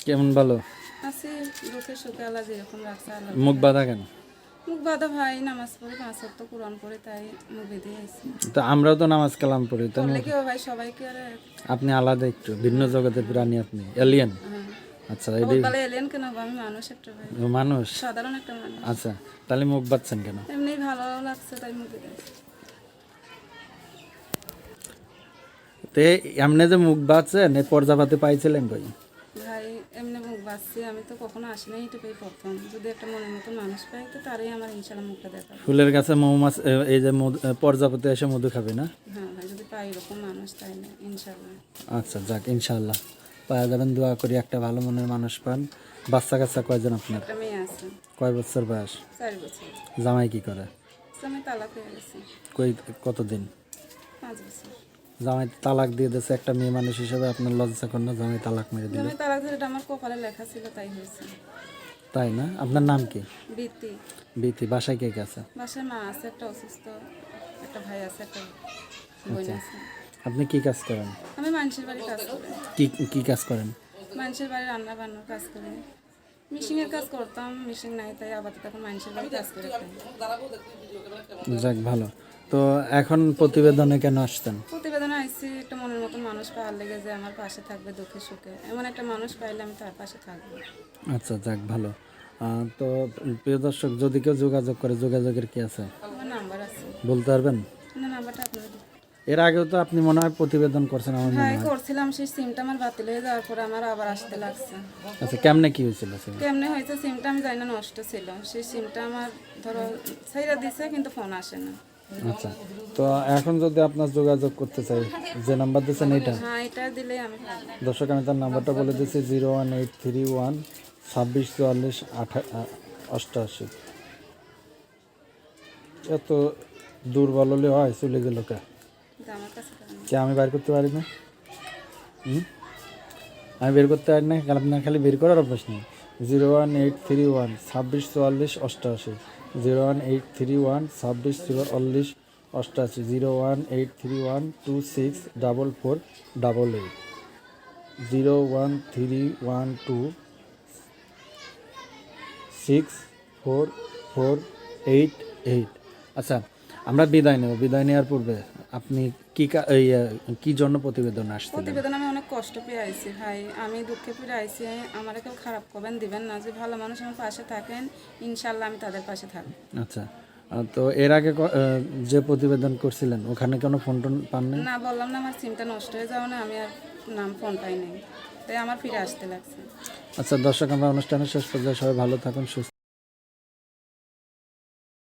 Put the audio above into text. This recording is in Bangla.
কেমন ভালো? আছি দুঃখে সুখে আল্লাহ যেরকম রাখছে আল্লাহ মুখ বাঁধা কেন? মুখ বাঁধা ভাই নামাজ পড়ে পাঁচ তো কোরআন পড়ে তাই মুখ বেঁধে আইছি। তো আমরাও তো নামাজ কালাম পড়ি তো কি ভাই সবাই কি আর আপনি আলাদা একটু ভিন্ন জগতের প্রাণী আপনি এলিয়েন হ্যাঁ। আচ্ছা বলে এলেন কেন আমি মানুষ একটা ভাই। মানুষ? সাধারণ একটা মানুষ। আচ্ছা তাহলে মুখ বাঁধছেন কেন? এমনি ভালো লাগছে তাই মুখ বেঁধে তে এমনি যে মুখ বাঁধছেন এই পর্যাপাতে পাইছিলেন কই? বাঁচছি আমি তো কখনো আসি নাই এটুকুই প্রথম। যদি একটা মনের মতো মানুষ পাই তো তারই আমার ইনশাল্লাহ মুখটা দেখা ফুলের গাছে মৌমাছ এই যে এ, এসে মধু খাবে না? হ্যাঁ ভাই যদি পাই এরকম মানুষ তাই না ইনশাল্লাহ। আচ্ছা যাক ইনশাআল্লাহ পাওয়া যাবেন দোয়া করি একটা ভালো মনের মানুষ পান। বাচ্চা কাচ্চা কয়জন আপনার? একটা মেয়ে আছে। কয় বছর বয়স? চার বছর। জামাই কি করে? আমি তালাক হয়ে গেছি। কই কতদিন? পাঁচ বছর। জামাই তালাক দিয়ে দিয়েছে একটা মেয়ে মানুষ হিসেবে আপনার লজ্জা না জামাই তালাক মেরে দিল? তালাক ধরে আমার কপালে লেখা ছিল তাই হয়েছে। তাই না? আপনার নাম কি? বৃত্তি বিতি বাসায় কে কে আছে? বাসায় মা আছে একটা অসুস্থ একটা ভাই আছে একটা বোন আছে। আপনি কি কাজ করেন? আমি মানুষের বাড়ি কাজ করি। কি কি কাজ করেন? মানুষের বাড়ি রান্না বান্নার কাজ করি। মিশিংয়ের কাজ করতাম মিশিং নাই তাই আপাতত এখন মানুষের বাড়ি কাজ করে। যাক ভালো। তো এখন প্রতিবেদনে কেন আসতেন? প্রতিবেদনে আইসি একটা মনের মতো মানুষ পাওয়ার লেগে যে আমার পাশে থাকবে দুঃখে সুখে। এমন একটা মানুষ পাইলে আমি তার পাশে থাকব। আচ্ছা যাক ভালো। তো প্রিয় দর্শক যদি কেউ যোগাযোগ করে যোগাযোগের কি আছে? নাম্বার আছে। বলতে পারবেন? না নাম্বারটা এর আগেও তো আপনি মনে হয় প্রতিবেদন করছেন আমার মনে হ্যাঁ হয়। করছিলাম সেই সিমটা আমার বাতিল হয়ে যাওয়ার পরে আমার আবার আসতে লাগছে। আচ্ছা কেমনে কি হয়েছিল? কেমনে হয়েছে সিমটা আমি জানি না নষ্ট ছিল। সেই সিমটা আমার ধরো সাইরা দিছে কিন্তু ফোন আসে না। আচ্ছা। তো এখন যদি আপনার যোগাযোগ করতে চাই যে নাম্বার এইটা? হ্যাঁ এটা দিলে আমি দর্শক আমি তার নাম্বারটা বলে দিচ্ছি zero one eight three one ছাব্বিশ চুয়াল্লিশ আঠা অষ্টআশি এত দুর্বল হলে হয় চলে গেল কে। কে আমি বের করতে পারি না? আমি বের করতে পারি না আপনার খালি বের করার অভ্যাস নেই। Zero one eight three one ছাব্বিশ চুয়াল্লিশ অষ্টআশি zero one eight three one ছাব্বিশ জিরো চুয়াল্লিশ অষ্টাশি zero one eight three one two six double four double eight zero one three one two six four four eight eight আচ্ছা আমরা বিদায় নেব। বিদায় নেওয়ার পূর্বে আপনি কি কা- জন্য প্রতিবেদন আসছে? প্রতিবেদন আমি অনেক কষ্ট পেয়ে আইছি ভাই। আমি দুঃখে পেয়ে আইছি আমার কেউ খারাপ করবেন দিবেন না। যে ভালো মানুষ আমার পাশে থাকেন ইনশাল্লাহ আমি তাদের পাশে থাকব। আচ্ছা। তো এর আগে যে প্রতিবেদন করছিলেন ওখানে কোনো ফোন টোন পান না বললাম না আমার সিমটা নষ্ট হয়ে যাওয়া না আমি আর নাম ফোন পাই নাই তাই আমার ফিরে আসতে লাগছে। আচ্ছা দর্শক আমরা অনুষ্ঠানের শেষ পর্যায়ে সবাই ভালো থাকুন সুস্থ